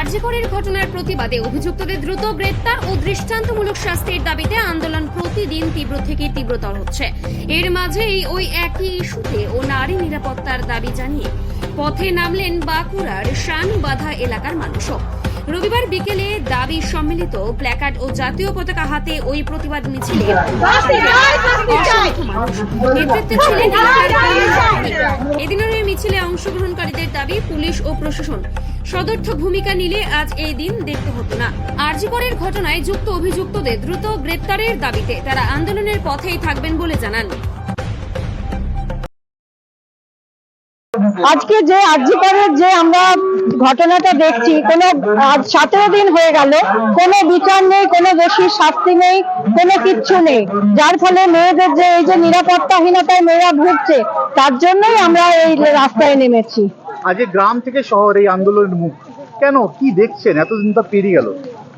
আরজিকরের ঘটনার প্রতিবাদে অভিযুক্তদের দ্রুত গ্রেপ্তার ও দৃষ্টান্তমূলক শাস্তির দাবিতে আন্দোলন প্রতিদিন তীব্র থেকে তীব্রতর হচ্ছে। এর মাঝেই ওই একই ইস্যুতে ও নারী নিরাপত্তার দাবি জানিয়ে পথে নামলেন বাঁকুড়ার শানবাধা এলাকার মানুষও। রবিবার বিকেলে দাবি সম্মিলিত প্ল্যাকার্ড ও জাতীয় পতাকা হাতে ওই প্রতিবাদ মিছিলে নেতৃত্বে ছিলেন। এদিনের এই মিছিলে অংশগ্রহণকারীদের দাবি, পুলিশ ও প্রশাসন সদর্থক ভূমিকা নিলে আজ এই দিন দেখতে হতো না আরজিকরের ঘটনায় যুক্ত অভিযুক্তদের দ্রুত গ্রেপ্তারের দাবিতে তারা আন্দোলনের পথেই থাকবেন বলে জানান আজকে যে আর্যিকরের যে আমরা ঘটনাটা দেখছি, কোনো, আজ সতেরো দিন হয়ে গেল, কোনো বিচার নেই, কোন দোষীর শাস্তি নেই, কোনো কিচ্ছু নেই। যার ফলে মেয়েদের যে এই যে নিরাপত্তাহীনতায় মেয়েরা ভুগছে, তার জন্যই আমরা এই রাস্তায় নেমেছি। আজকে গ্রাম থেকে শহর, এই আন্দোলনের মুখ। কেন? কি দেখছেন? এতদিন তো পেরিয়ে গেল।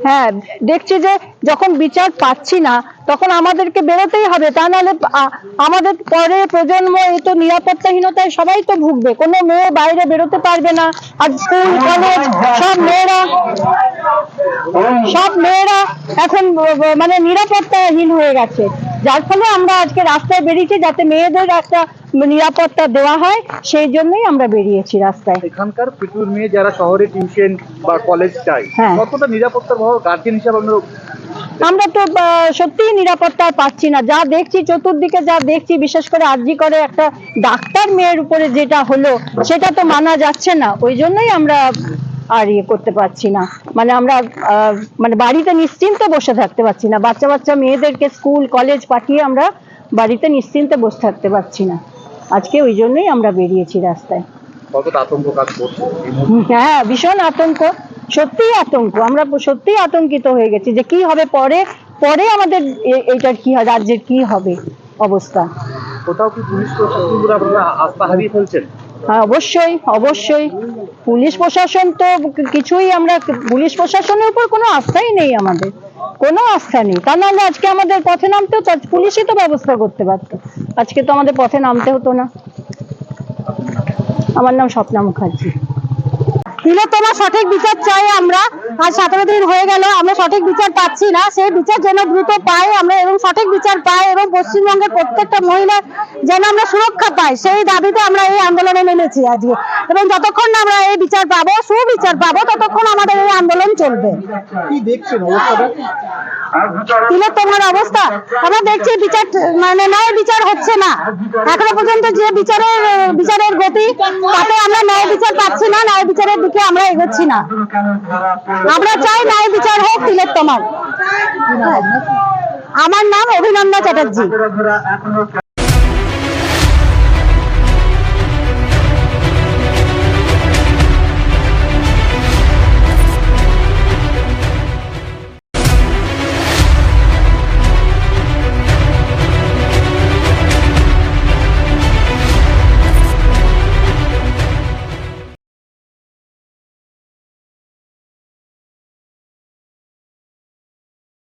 হ্যাঁ দেখছি যে যখন বিচার পাচ্ছি না, তখন আমাদেরকে বেরোতেই হবে। তা নাহলে আমাদের পরে প্রজন্ম এই তো নিরাপত্তাহীনতায় সবাই তো ভুগবে। কোনো মেয়ে বাইরে বেরোতে পারবে না। আর স্কুল, কলেজ, সব মেয়েরা সব মেয়েরা এখন মানে নিরাপত্তাহীন হয়ে গেছে। যার ফলে আমরা আজকে রাস্তায় বেরিয়েছি যাতে মেয়েদের একটা নিরাপত্তা দেওয়া হয় সেই জন্যই আমরা বেরিয়েছি রাস্তায়। এখানকার প্রচুর মেয়ে যারা শহরে টিউশন বা কলেজ যায় হ্যাঁ। কতটা নিরাপত্তা ভাব গার্জেন হিসাবে আমরা আমরা তো সত্যিই নিরাপত্তা পাচ্ছি না। যা দেখছি চতুর্দিকে যা দেখছি বিশেষ করে আরজি করে একটা ডাক্তার মেয়ের উপরে যেটা হলো সেটা তো মানা যাচ্ছে না। ওই জন্যই আমরা আর ইয়ে করতে পারছি না। মানে আমরা মানে বাড়িতে নিশ্চিন্তে বসে থাকতে পারছি না। বাচ্চা বাচ্চা মেয়েদেরকে স্কুল কলেজ পাঠিয়ে আমরা বাড়িতে নিশ্চিন্তে বসে থাকতে পারছি না। আজকে ওই জন্যই আমরা বেরিয়েছি রাস্তায়। হ্যাঁ ভীষণ আতঙ্ক। সত্যিই আতঙ্ক। আমরা সত্যিই আতঙ্কিত হয়ে গেছি যে কি হবে পরে পরে আমাদের এইটার কি হয় রাজ্যের কি হবে অবস্থা। কোথাও কি পুলিশ আস্থা হারিয়ে ফেলছেন? হ্যাঁ অবশ্যই অবশ্যই। পুলিশ প্রশাসন তো কিছুই আমরা, পুলিশ প্রশাসনের উপর কোনো আস্থাই নেই আমাদের। কোনো আস্থা নেই। তা নাহলে আজকে আমাদের পথে নামতেও তো পুলিশই তো ব্যবস্থা করতে পারতো। আজকে তো আমাদের পথে নামতে হতো না। আমার নাম স্বপ্না মুখার্জি। তিলোত্তমা সঠিক বিচার চাই আমরা। আজ সতেরো দিন হয়ে গেল, আমরা সঠিক বিচার পাচ্ছি না। সেই বিচার যেন দ্রুত পাই আমরা এবং সঠিক বিচার পাই এবং পশ্চিমবঙ্গের প্রত্যেকটা মহিলা যেন আমরা সুরক্ষা পাই, সেই দাবিতে আমরা এই আন্দোলনে নেমেছি আজকে। এবং যতক্ষণ না আমরা এই বিচার পাবো সুবিচার পাবো ততক্ষণ আমাদের এই আন্দোলন চলবে। কি দেখছেন অবস্থাটা? তিলের তোমার অবস্থা? আমরা দেখছি বিচার মানে ন্যায় বিচার হচ্ছে না। এখনও পর্যন্ত যে বিচারের বিচারের গতি তাতে আমরা ন্যায় বিচার পাচ্ছি না ন্যায় বিচারের দিকে আমরা এগোচ্ছি না। আমরা চাই ন্যায় বিচার হোক তিলের তোমার। আমার নাম অভিনন্দা চ্যাটার্জি।